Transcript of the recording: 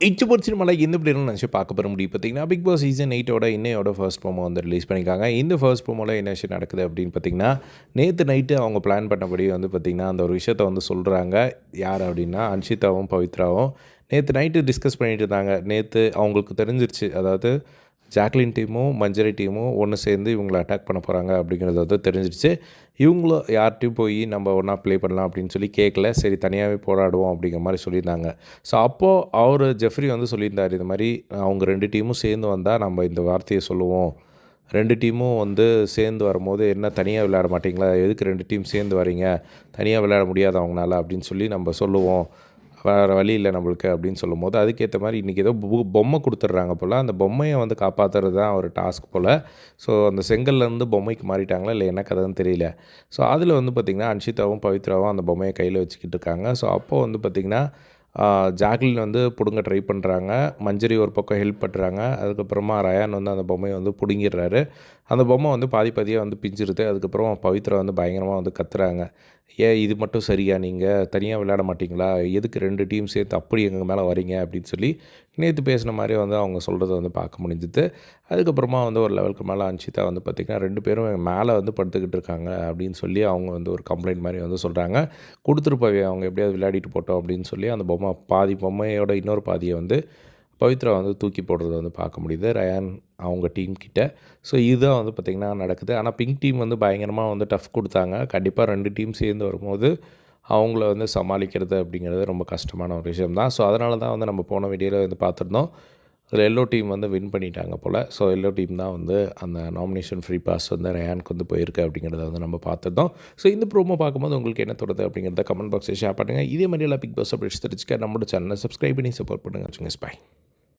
இச்சு பொறிச்சு மலை இந்த பிளேயர்னு நினச்சி பார்க்க போகிற முடியும் பார்த்தீங்கன்னா பிக் பாஸ் சீசன் எயிட்டோட இன்னையோட ஃபர்ஸ்ட் ப்ரோமோ வந்து ரிலீஸ் பண்ணியிருக்காங்க. இந்த ஃபர்ஸ்ட் ப்ரோமோவில் என்ன விஷயம் நடக்குது அப்படின்னு பார்த்தீங்கன்னா நேற்று நைட்டு அவங்க பிளான் பண்ணபடி வந்து பார்த்திங்கன்னா அந்த ஒரு விஷயத்த வந்து சொல்கிறாங்க யார் அப்படின்னா அன்ஷிதாவும் பவித்ராவும். நேற்று நைட்டு டிஸ்கஸ் பண்ணிட்டு இருந்தாங்க. நேற்று அவங்களுக்கு தெரிஞ்சிருச்சு. அதாவது ஜாக்லின் டீமும் மஞ்சரி டீமும் ஒன்று சேர்ந்து இவங்களை அட்டாக் பண்ண போகிறாங்க அப்படிங்கிறது வந்து தெரிஞ்சிருச்சு. இவங்களும் யார்கிட்டையும் போய் நம்ம ஒன்றா ப்ளே பண்ணலாம் அப்படின்னு சொல்லி கேட்கல சரி தனியாகவே போராடுவோம் அப்படிங்கிற மாதிரி சொல்லியிருந்தாங்க. ஸோ அப்போது அவர் ஜெஃப்ரி வந்து சொல்லியிருந்தார் இது மாதிரி அவங்க ரெண்டு டீமும் சேர்ந்து வந்தால் நம்ம இந்த வார்த்தையை சொல்லுவோம். ரெண்டு டீமும் வந்து சேர்ந்து வரும்போது என்ன தனியாக விளையாட மாட்டிங்களா? எதுக்கு ரெண்டு டீம் சேர்ந்து வரீங்க தனியாக விளையாட முடியாது அவங்களால அப்படின்னு சொல்லி நம்ம சொல்லுவோம். வேறு வழி இல்லை நம்மளுக்கு அப்படின்னு சொல்லும் போது அதுக்கேற்ற மாதிரி இன்றைக்கி ஏதோ பொம்மை கொடுத்துட்றாங்க போல் அந்த பொம்மையை வந்து காப்பாற்றுறது தான் ஒரு டாஸ்க் போல். ஸோ அந்த செங்கல்லேருந்து பொம்மைக்கு மாறிட்டாங்களா இல்லை என்ன கதைன்னு தெரியல. ஸோ அதில் வந்து பார்த்திங்கன்னா அன்ஷிதாவும் பவித்ராவும் அந்த பொம்மையை கையில் வச்சுக்கிட்டு இருக்காங்க. ஸோ அப்போது வந்து பார்த்திங்கன்னா ஜாக்லின் வந்து பிடுங்க ட்ரை பண்ணுறாங்க மஞ்சரி ஒரு பக்கம் ஹெல்ப் பண்ணுறாங்க அதுக்கப்புறமா ரயான் வந்து அந்த பொம்மையை வந்து பிடுங்கிடுறாரு. அந்த பொம்மை வந்து பாதி பாதியாக வந்து பிஞ்சிருது. அதுக்கப்புறம் பவித்ரா வந்து பயங்கரமாக வந்து கத்துறாங்க. ஏன் இது மட்டும் சரியா நீங்கள் தனியாக விளையாட மாட்டிங்களா? எதுக்கு ரெண்டு டீம் சேர்த்து அப்படி எங்கள் மேலே வரீங்க அப்படின்னு சொல்லி நேற்று பேசின மாதிரி வந்து அவங்க சொல்கிறத வந்து பார்க்க முடிஞ்சுது. அதுக்கப்புறமா வந்து ஒரு லெவலுக்கு மேலே அன்ஷிதா வந்து பார்த்திங்கன்னா ரெண்டு பேரும் மேலே வந்து படுத்துக்கிட்டு இருக்காங்க. அப்படின்னு சொல்லி அவங்க வந்து ஒரு கம்ப்ளைண்ட் மாதிரி வந்து சொல்கிறாங்க கொடுத்துருப்பாவே அவங்க எப்படியாவது விளையாடிட்டு போட்டோம். அப்படின்னு சொல்லி அந்த பொம்மை பொம்மை பாதி பொம்மையோட இன்னொரு பாதியை வந்து பவித்ரா வந்து தூக்கி போடுறத வந்து பார்க்க முடியுது. ரயான் அவங்க டீம் கிட்ட. ஸோ இதுதான் வந்து பார்த்திங்கன்னா நடக்குது. ஆனால் பிங்க் டீம் வந்து பயங்கரமாக வந்து டஃப் கொடுத்தாங்க. கண்டிப்பாக ரெண்டு டீம் சேர்ந்து வரும்போது அவங்கள வந்து சமாளிக்கிறது அப்படிங்கிறது ரொம்ப கஷ்டமான ஒரு விஷயம் தான் ஸோ அதனால தான் வந்து நம்ம போன வீடியோவில் வந்து பார்த்துருந்தோம். அதில் எல்லோ டீம் வந்து வின் பண்ணிட்டாங்க போல். ஸோ எல்லோ டீம் தான் வந்து அந்த நாமினேஷன் ஃப்ரீ பாஸ் வந்து ரயானுக்கு வந்து போயிருக்கு அப்படிங்கிறத வந்து நம்ம பார்த்துருந்தோம். ஸோ இந்த ப்ரோமோ பார்க்கும்போது உங்களுக்கு என்ன தோணுது அப்படிங்கிறத கமெண்ட் பாக்ஸில் ஷேர் பண்ணுங்கள் இதே மாதிரி எல்லாம் பிக் பாஸ் அப்டேட்ஸ் தெரிஞ்சுக்க நம்மளோட சேனலை சப்ஸ்கிரைப் பண்ணி சப்போர்ட் பண்ணுங்கள் வச்சுங்க ஸ்பை